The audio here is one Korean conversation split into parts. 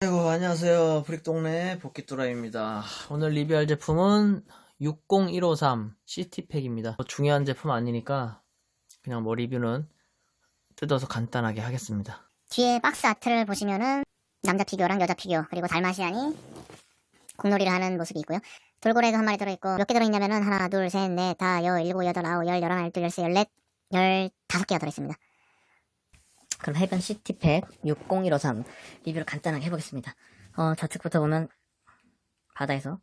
아이고 안녕하세요 브릭동네 복귀뚜라입니다 오늘 리뷰할 제품은 60153 시티팩입니다 뭐 중요한 제품 아니니까 그냥 뭐 리뷰는 뜯어서 간단하게 하겠습니다 뒤에 박스 아트를 보시면은 남자 피규어랑 여자 피규어 그리고 달마시안이 공놀이를 하는 모습이 있고요. 돌고래가 한 마리 들어있고 몇 개 들어있냐면은 하나 둘 셋 넷 다 여 일곱 여덟 아홉 열 열하나 열둘 열세 열넷 열다섯 개가 들어있습니다. 그럼 해변 시티팩 60153 리뷰를 간단하게 해보겠습니다. 어, 좌측부터 보면 바다에서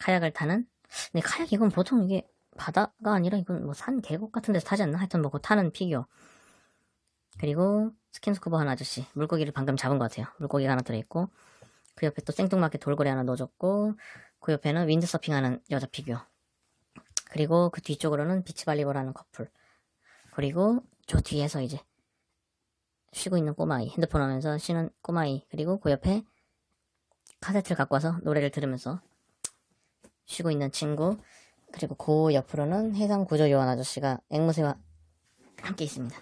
카약을 타는 근데 카약 이건 보통 이게 바다가 아니라 이건 뭐 산 계곡 같은 데서 타지 않나? 하여튼 뭐그 타는 피규어 그리고 스킨스쿠버 하는 아저씨 물고기를 방금 잡은 것 같아요. 물고기가 하나 들어있고 그 옆에 또 생뚱맞게 돌고래 하나 넣어줬고 그 옆에는 윈드서핑하는 여자 피규어 그리고 그 뒤쪽으로는 비치발리볼 하는 커플 그리고 저 뒤에서 이제 쉬고 있는 꼬마아이 핸드폰 하면서 쉬는 꼬마아이 그리고 그 옆에 카세트를 갖고 와서 노래를 들으면서 쉬고 있는 친구 그리고 그 옆으로는 해상 구조 요원 아저씨가 앵무새와 함께 있습니다.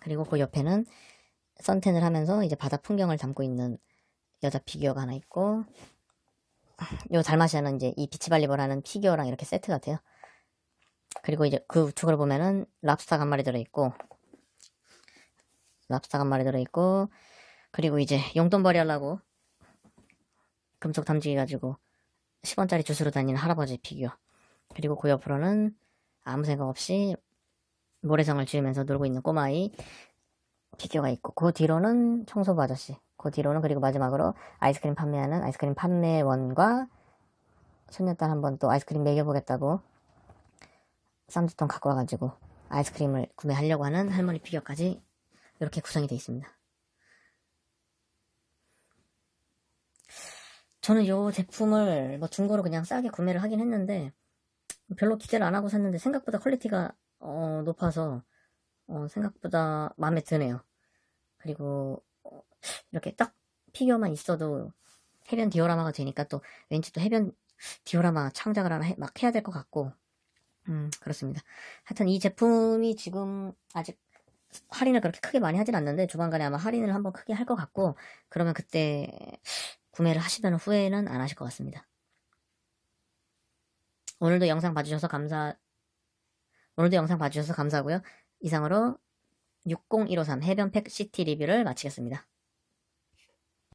그리고 그 옆에는 선텐을 하면서 이제 바다 풍경을 담고 있는 여자 피규어가 하나 있고 요 달마시아는 이제 이 비치발리볼하는 피규어랑 이렇게 세트 같아요. 그리고 이제 그 우측으로 보면은 랍스타가 한 마리 들어있고 랍스타가 한 마리 들어있고 그리고 이제 용돈벌이 하려고 금속 탐지기 가지고 10원짜리 주스로 다니는 할아버지 피규어. 그리고 그 옆으로는 아무 생각 없이 모래성을 지으면서 놀고 있는 꼬마아이 피규어가 있고 그 뒤로는 청소부 아저씨 그 뒤로는 그리고 마지막으로 아이스크림 판매하는 아이스크림 판매원과 손녀딸 한 번 또 아이스크림 먹여보겠다고 쌈지통 갖고 와가지고 아이스크림을 구매하려고 하는 할머니 피규어까지 이렇게 구성이 되어 있습니다. 저는 이 제품을 뭐 중고로 그냥 싸게 구매를 하긴 했는데 별로 기대를 안 하고 샀는데 생각보다 퀄리티가 어, 높아서 어, 생각보다 마음에 드네요. 그리고 어, 이렇게 딱 피규어만 있어도 해변 디오라마가 되니까 또 왠지 또 해변 디오라마 창작을 하나 해- 막 해야 될 것 같고 음, 그렇습니다. 하여튼 이 제품이 지금 아직 할인을 그렇게 크게 많이 하진 않는데 조만간에 아마 할인을 한번 크게 할 것 같고 그러면 그때 구매를 하시면 후회는 안 하실 것 같습니다. 오늘도 영상 봐주셔서 감사, 오늘도 영상 봐주셔서 감사하고요. 이상으로 60153 해변팩 시티 리뷰를 마치겠습니다.